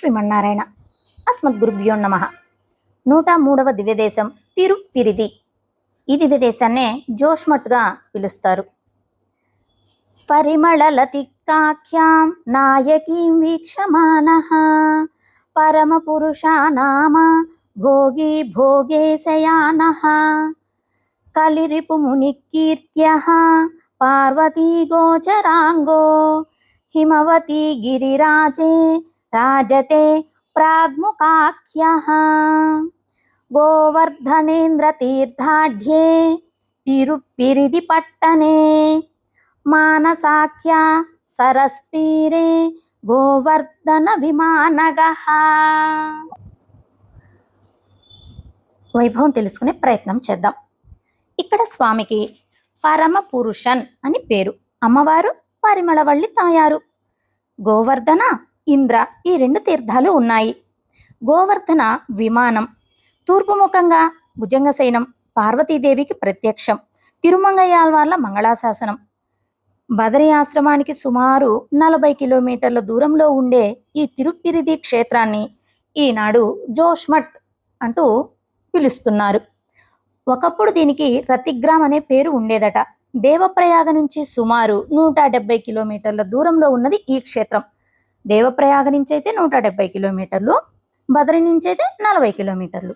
శ్రీమన్నారాయణ. అస్మద్గురుభ్యో నమ. నూట మూడవ దివ్యదేశం తిరుపిరిది ఈ దివ్యదేశాన్నే జోష్మట్గా పిలుస్తారు. పరిమళలతిక్కాఖ్యాం నాయకీం వీక్షమాణ పరమపురుషా నామ భోగి భోగేశయాన. కలిరిపుమునికీర్త్య పార్వతీ గోచరాంగో. హిమవతి గిరిరాజే రాజతే ప్రాగ్ముఖాఖ్య. గోవర్ధనేంద్రతీర్థాఢ్యే తిరుప్పిరిది పట్టనే మానసాఖ్య సరస్తీరే గోవర్ధన విమానగ వైభవం తెలుసుకునే ప్రయత్నం చేద్దాం. ఇక్కడ స్వామికి పరమ పురుషన్ అని పేరు. అమ్మవారు పరిమళవల్లి తాయారు. గోవర్ధన ఇంద్ర ఈ రెండు తీర్థాలు ఉన్నాయి. గోవర్ధన విమానం తూర్పుముఖంగా భుజంగశయనం పార్వతీదేవికి ప్రత్యక్షం తిరుమంగయాల్వార్ల మంగళాశాసనం. బదరి ఆశ్రమానికి సుమారు నలభై కిలోమీటర్ల దూరంలో ఉండే ఈ తిరుప్పిరిది క్షేత్రాన్ని ఈనాడు జోష్మట్ అంటూ పిలుస్తున్నారు. ఒకప్పుడు దీనికి రతిగ్రామ్ అనే పేరు ఉండేదట. దేవప్రయాగ నుంచి సుమారు నూట డెబ్బై కిలోమీటర్ల దూరంలో ఉన్నది ఈ క్షేత్రం. దేవప్రయాగ నుంచి అయితే నూట డెబ్బై కిలోమీటర్లు బదరి నుంచి అయితే నలభై కిలోమీటర్లు.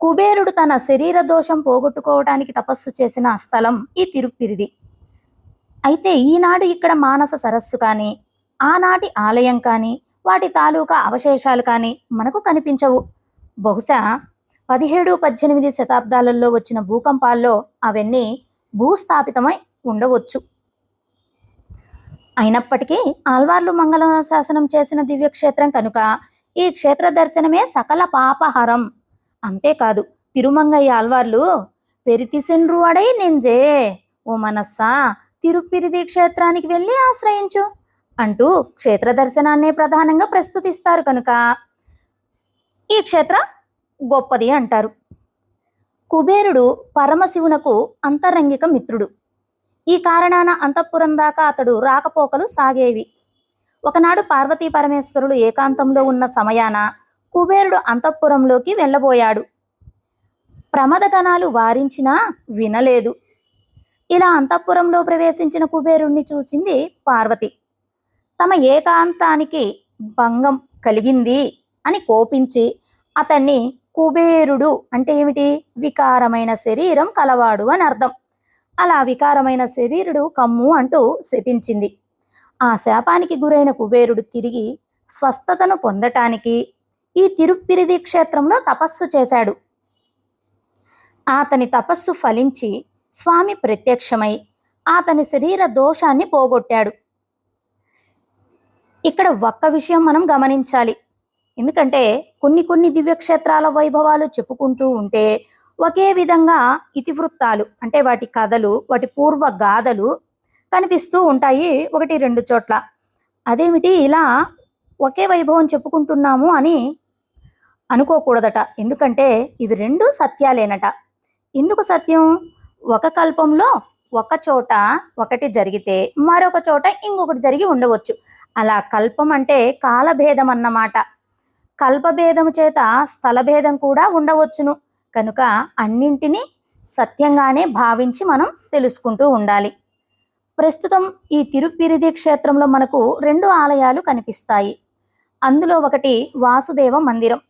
కుబేరుడు తన శరీర దోషం పోగొట్టుకోవడానికి తపస్సు చేసిన స్థలం ఈ తిరుప్పిరిది. అయితే ఈనాడు ఇక్కడ మానస సరస్సు కానీ ఆనాటి ఆలయం కానీ వాటి తాలూకా అవశేషాలు కానీ మనకు కనిపించవు. బహుశా పదిహేడు పద్దెనిమిది శతాబ్దాలలో వచ్చిన భూకంపాల్లో అవన్నీ భూస్థాపితమై ఉండవచ్చు. అయినప్పటికీ ఆల్వార్లు మంగళ శాసనం చేసిన దివ్యక్షేత్రం కనుక ఈ క్షేత్ర దర్శనమే సకల పాపహరం. అంతేకాదు తిరుమంగయ్య ఆల్వార్లు పెరితిసెండ్రు అడై నెంజే ఓ మనస్సా తిరుపిరిది క్షేత్రానికి వెళ్ళి ఆశ్రయించు అంటూ క్షేత్ర దర్శనాన్నే ప్రధానంగా ప్రస్తుతిస్తారు కనుక. ఈ క్షేత్ర గొప్పది అంటారు. కుబేరుడు పరమశివునకు అంతరంగిక మిత్రుడు. ఈ కారణాన అంతఃపురం దాకా అతడు రాకపోకలు సాగేవి. ఒకనాడు పార్వతీ పరమేశ్వరులు ఏకాంతంలో ఉన్న సమయాన కుబేరుడు అంతఃపురంలోకి వెళ్ళబోయాడు. ప్రమదగణాలు వారించినా వినలేదు. ఇలా అంతఃపురంలో ప్రవేశించిన కుబేరుణ్ణి చూసింది పార్వతి. తమ ఏకాంతానికి భంగం కలిగింది అని కోపించి అతన్ని కుబేరుడు అంటే ఏమిటి? వికారమైన శరీరం కలవాడు అని అర్థం. అలా వికారమైన శరీరుడు కమ్ము అంటూ శపించింది. ఆ శాపానికి గురైన కుబేరుడు తిరిగి స్వస్థతను పొందటానికి ఈ తిరుప్పిరిది క్షేత్రంలో తపస్సు చేశాడు. అతని తపస్సు ఫలించి స్వామి ప్రత్యక్షమై అతని శరీర దోషాన్ని పోగొట్టాడు. ఇక్కడ ఒక్క విషయం మనం గమనించాలి. ఎందుకంటే కొన్ని కొన్ని దివ్యక్షేత్రాల వైభవాలు చెప్పుకుంటూ ఉంటే ఒకే విధంగా ఇతివృత్తాలు అంటే వాటి కథలు వాటి పూర్వ గాథలు కనిపిస్తూ ఉంటాయి ఒకటి రెండు చోట్ల. అదేమిటి? ఇలా ఒకే వైభవం చెప్పుకుంటున్నాము అని అనుకోకూడదట. ఎందుకంటే ఇవి రెండు సత్యాలేనట. ఎందుకు సత్యం? ఒక కల్పంలో ఒక చోట ఒకటి జరిగితే మరొక చోట ఇంకొకటి జరిగి ఉండవచ్చు. అలా కల్పం అంటే కాలభేదం అన్నమాట కల్పభేదము చేత స్థలభేదం కూడా ఉండవచ్చును. కనుక అన్నింటినీ సత్యంగానే భావించి మనం తెలుసుకుంటూ ఉండాలి. ప్రస్తుతం ఈ తిరుప్పిరిది క్షేత్రంలో మనకు రెండు ఆలయాలు కనిపిస్తాయి. అందులో ఒకటి వాసుదేవ మందిరం.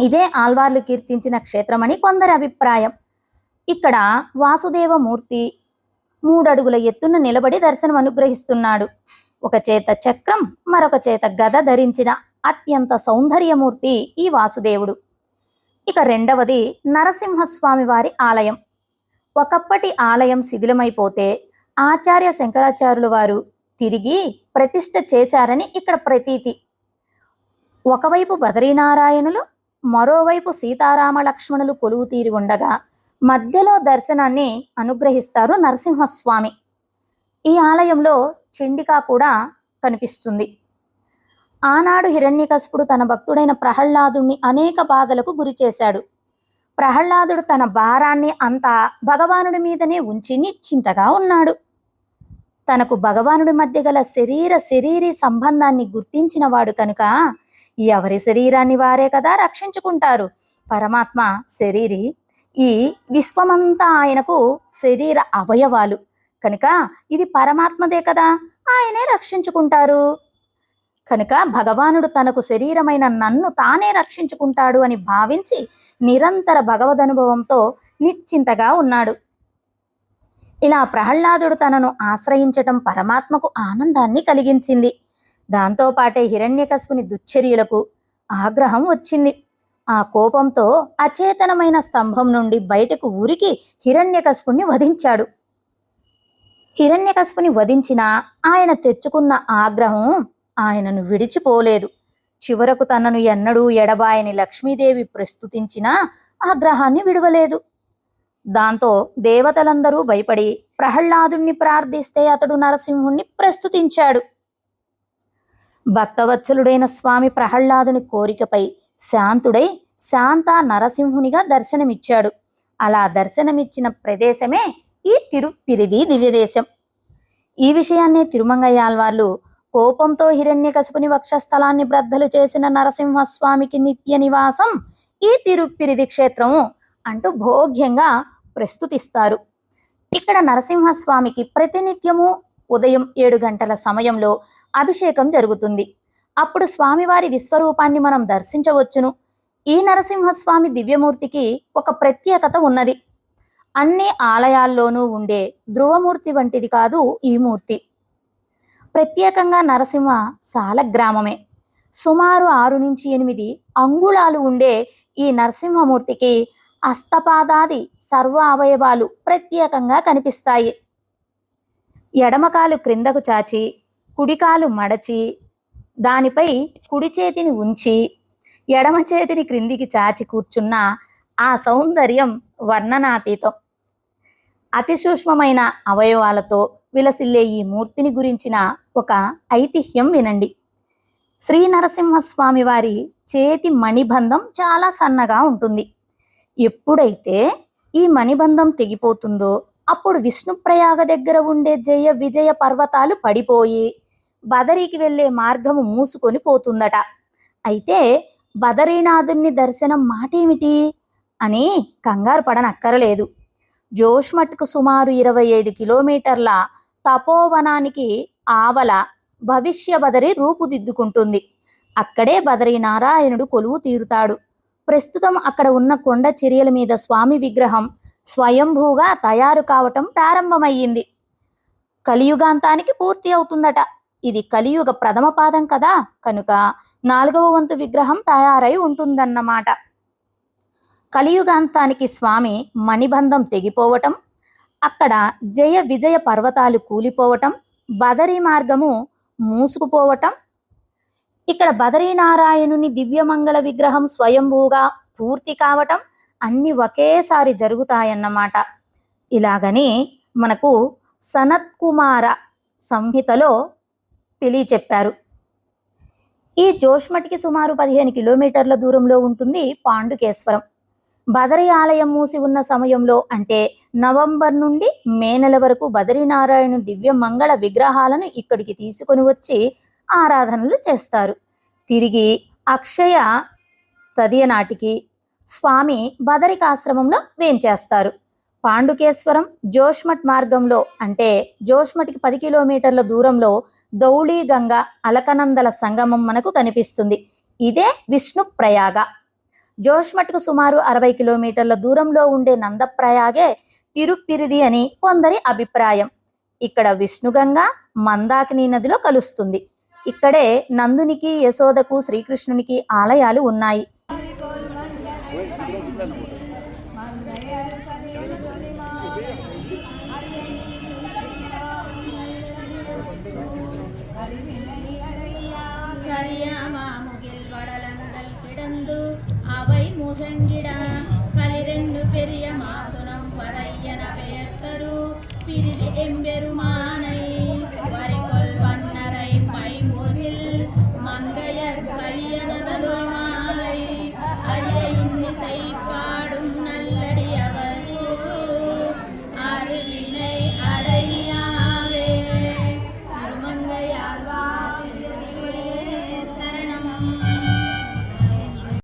ఇదే ఆల్వార్లు కీర్తించిన క్షేత్రమని కొందరి అభిప్రాయం. ఇక్కడ వాసుదేవమూర్తి మూడడుగుల ఎత్తున నిలబడి దర్శనం అనుగ్రహిస్తున్నాడు. ఒక చేత చక్రం మరొక చేత గద ధరించిన అత్యంత సౌందర్యమూర్తి ఈ వాసుదేవుడు. ఇక రెండవది నరసింహస్వామి వారి ఆలయం. ఒకప్పటి ఆలయం శిథిలమైపోతే ఆచార్య శంకరాచార్యుల వారు తిరిగి ప్రతిష్ట చేశారని ఇక్కడ ప్రతీతి. ఒకవైపు బదరీనారాయణులు మరోవైపు సీతారామ లక్ష్మణులు కొలువు తీరి ఉండగా మధ్యలో దర్శనాన్ని అనుగ్రహిస్తారు నరసింహస్వామి. ఈ ఆలయంలో చెండికా కూడా కనిపిస్తుంది. ఆనాడు హిరణ్యకశపుడు తన భక్తుడైన ప్రహ్లాదుణ్ణి అనేక బాధలకు గురి చేశాడు. ప్రహ్లాదుడు తన భారాన్ని అంతా భగవానుడి మీదనే ఉంచి నిశ్చింతగా ఉన్నాడు. తనకు భగవానుడి మధ్య గల శరీర శరీరీ సంబంధాన్ని గుర్తించిన వాడు కనుక ఎవరి శరీరాన్ని వారే కదా రక్షించుకుంటారు. పరమాత్మ శరీరి ఈ విశ్వమంతా ఆయనకు శరీర అవయవాలు. కనుక ఇది పరమాత్మదే కదా ఆయనే రక్షించుకుంటారు. కనుక భగవానుడు తనకు శరీరమైన నన్ను తానే రక్షించుకుంటాడు అని భావించి నిరంతర భగవదనుభవంతో నిశ్చింతగా ఉన్నాడు. ఇలా ప్రహ్లాదుడు తనను ఆశ్రయించటం పరమాత్మకు ఆనందాన్ని కలిగించింది. దాంతోపాటే హిరణ్యకశుని దుశ్చర్యలకు ఆగ్రహం వచ్చింది. ఆ కోపంతో అచేతనమైన స్తంభం నుండి బయటకు ఉరికి హిరణ్యకశుని వధించాడు. హిరణ్యకశుని వధించినా ఆయన తెచ్చుకున్న ఆగ్రహం ఆయనను విడిచిపోలేదు. చివరకు తనను ఎన్నడూ ఎడబాయని లక్ష్మీదేవి ప్రస్తుతించినా ఆగ్రహాన్ని విడవలేదు. దాంతో దేవతలందరూ భయపడి ప్రహ్లాదుణ్ణి ప్రార్థిస్తే అతడు నరసింహుణ్ణి ప్రస్తుతించాడు. భక్తవత్సలుడైన స్వామి ప్రహ్లాదుని కోరికపై శాంతుడై శాంత నరసింహునిగా దర్శనమిచ్చాడు. అలా దర్శనమిచ్చిన ప్రదేశమే ఈ తిరుపిరిది దివ్యదేశం. ఈ విషయాన్నే తిరుమంగయ్యాల్వార్లు కోపంతో హిరణ్యకశిపుని వక్షస్థలాన్ని బ్రద్దలు చేసిన నరసింహస్వామికి నిత్య నివాసం ఈ తిరుప్పిరిది క్షేత్రము అంటూ భోగ్యంగా ప్రస్తుతిస్తారు. ఇక్కడ నరసింహస్వామికి ప్రతినిత్యము ఉదయం ఏడు గంటల సమయంలో అభిషేకం జరుగుతుంది. అప్పుడు స్వామివారి విశ్వరూపాన్ని మనం దర్శించవచ్చును. ఈ నరసింహస్వామి దివ్యమూర్తికి ఒక ప్రత్యేకత ఉన్నది. అన్ని ఆలయాల్లోనూ ఉండే ధ్రువమూర్తి వంటిది కాదు ఈ మూర్తి. ప్రత్యేకంగా నరసింహ సాల గ్రామమే. సుమారు ఆరు నుంచి ఎనిమిది అంగుళాలు ఉండే ఈ నరసింహమూర్తికి అస్తపాదాది సర్వ అవయవాలు ప్రత్యేకంగా కనిపిస్తాయి. ఎడమకాలు క్రిందకు చాచి కుడికాలు మడచి దానిపై కుడి చేతిని ఉంచి ఎడమ చేతిని క్రిందికి చాచి కూర్చున్న ఆ సౌందర్యం వర్ణనాతీతం. అతి సూక్ష్మమైన అవయవాలతో విలసిల్లే ఈ మూర్తిని గురించిన ఒక ఐతిహ్యం వినండి. శ్రీ నరసింహస్వామి వారి చేతి మణిబంధం చాలా సన్నగా ఉంటుంది. ఎప్పుడైతే ఈ మణిబంధం తెగిపోతుందో అప్పుడు విష్ణుప్రయాగ దగ్గర ఉండే జయ విజయ పర్వతాలు పడిపోయి బదరికి వెళ్ళే మార్గము మూసుకొని పోతుందట. అయితే బదరీనాథుని దర్శనం మాటేమిటి? అని కంగారు పడనక్కరలేదు. జోష్మట్కు సుమారు ఇరవై ఐదు కిలోమీటర్ల తపోవనానికి ఆవల భవిష్య బదరి రూపుదిద్దుకుంటుంది. అక్కడే బదరి నారాయణుడు కొలువు తీరుతాడు. ప్రస్తుతం అక్కడ ఉన్న కొండ చర్యల మీద స్వామి విగ్రహం స్వయంభూగా తయారు కావటం ప్రారంభమయ్యింది. కలియుగాంతానికి పూర్తి అవుతుందట. ఇది కలియుగ ప్రథమ పాదం కదా కనుక నాలుగవ వంతు విగ్రహం తయారై ఉంటుందన్నమాట. కలియుగాంతానికి స్వామి మణిబంధం తెగిపోవటం అక్కడ జయ విజయ పర్వతాలు కూలిపోవటం బదరీ మార్గము మూసుకుపోవటం. ఇక్కడ బదరీనారాయణుని దివ్యమంగళ విగ్రహం స్వయంభూగా పూర్తి కావటం అన్ని ఒకేసారి జరుగుతాయన్నమాట. ఇలాగని మనకు సనత్ కుమార సంహితలో తెలియచెప్పారు. ఈ జోష్మటికి సుమారు పదిహేను కిలోమీటర్ల దూరంలో ఉంటుంది పాండుకేశ్వరం. బదరి ఆలయం మూసి ఉన్న సమయంలో అంటే నవంబర్ నుండి మే నెల వరకు బదరీనారాయణ దివ్య మంగళ విగ్రహాలను ఇక్కడికి తీసుకొని వచ్చి ఆరాధనలు చేస్తారు. తిరిగి అక్షయ తదియ నాటికి స్వామి బదరికాశ్రమంలో వేంచేస్తారు. పాండుకేశ్వరం జోష్మట్ మార్గంలో అంటే జోష్మట్కి పది కిలోమీటర్ల దూరంలో దౌళీగంగ అలకనందల సంగమం మనకు కనిపిస్తుంది. ఇదే విష్ణు ప్రయాగ. జోష్మట్కు సుమారు అరవై కిలోమీటర్ల దూరంలో ఉండే నందప్రయాగే తిరుప్పిరిది అని కొందరి అభిప్రాయం. ఇక్కడ విష్ణుగంగ మందాకిని నదిలో కలుస్తుంది. ఇక్కడే నందునికి యశోదకు శ్రీకృష్ణునికి ఆలయాలు ఉన్నాయి. புகழ்ந்திட கலிரெண்டு பெரிய மாசுனம் வரையன பெயர்த்தரு பிரிதி எம்பெருமானை வரைகொள் வண்ணரை பைம்பொதில். மங்கையர் கலியனதலு மாலை. அரிய இன்னிசைப்பா